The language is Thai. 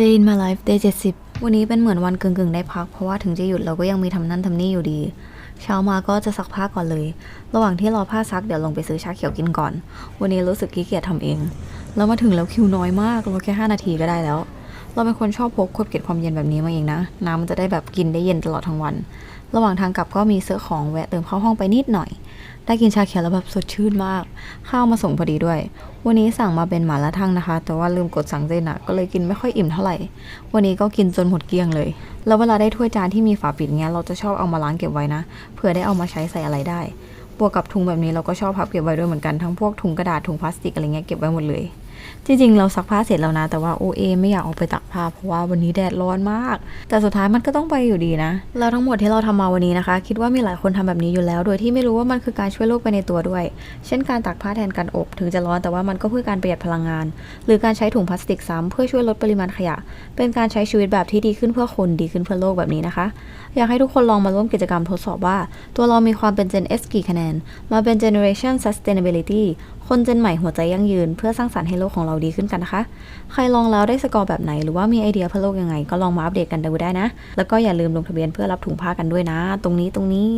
Day in my life day 70วันนี้เป็นเหมือนวันกึ่งๆ ได้พัก เพราะว่าถึงจะหยุดเราก็ยังมีทำนั่นทำนี่อยู่ดี เช้ามาก็จะซักผ้าก่อนเลย ระหว่างที่รอผ้าซักเดี๋ยวลงไปซื้อชาเขียวกินก่อน วันนี้รู้สึกขี้เกียจทำเองแล้วมาถึงแล้วคิวน้อยมากรอแค่5นาทีก็ได้แล้ว เราเป็นคนชอบพกขวดเก็บความเย็นแบบนี้มาเองนะ น้ำมันจะได้แบบกินได้เย็นตลอดทั้งวัน ระหว่างทางกลับก็มีซื้อของแวะเติมเข้าห้องไปนิดหน่อย ได้กินชาเขียวแล้วแบบสดชื่นมาก ข้าวมาส่งพอดีด้วย วันนี้สั่งมาเป็นหมาล่าทั้งนะคะ แต่ว่าลืมกดสั่งเจนอะก็เลยกินไม่ค่อยอิ่มเท่าไหร่ วันนี้ก็กินจนหมดเกลี้ยงเลย แล้วเวลาได้ถ้วยจานที่มีฝาปิดเงี้ยเราจะชอบเอามาล้างเก็บไว้นะ เผื่อได้เอามาใช้ใส่อะไรได้ บวกกับถุงแบบนี้เราก็ชอบพับเก็บไว้ด้วยเหมือนกัน ทั้งพวกถุงกระดาษถุงพลาสติกอะไรเงี้ยเก็บไว้หมดเลย จริงๆ เราซักผ้าเสร็จแล้วนะ แต่ว่าโอเอไม่อยากออกไปตักผ้าเพราะว่าวันนี้แดดร้อนมาก แต่สุดท้ายมันก็ต้องไปอยู่ดีนะ แล้วทั้งหมดที่เราทำมาวันนี้นะคะ คิดว่ามีหลายคนทำแบบนี้อยู่แล้ว โดยที่ไม่รู้ว่ามันคือการช่วยโลกไปในตัวด้วย เช่นการตักผ้าแทนการอบ ถึงจะร้อนแต่ว่ามันก็เพื่อการประหยัดพลังงาน หรือการใช้ถุงพลาสติกซ้ำเพื่อช่วยลดปริมาณขยะ เป็นการใช้ชีวิตแบบที่ดีขึ้นเพื่อคนดีขึ้นเพื่อโลกแบบนี้นะคะ อยากให้ทุกคนลองมาร่วมกิจกรรมทดสอบว่า ตัวเรามีความเป็น Gen S กี่คะแนน มาเป็น Generation Sustainability คนเจนใหม่หัวใจยั่งยืน เพื่อสร้างสรรค์ให้โลกของเราดีขึ้นกันนะคะ ใครลองแล้วได้สกอร์แบบไหนหรือว่ามีไอเดียเพื่อโลกยังไง ก็ลองมาอัปเดตกันดูได้นะ แล้วก็อย่าลืมลงทะเบียนเพื่อรับถุงผ้ากันด้วยนะ ตรงนี้ตรงนี้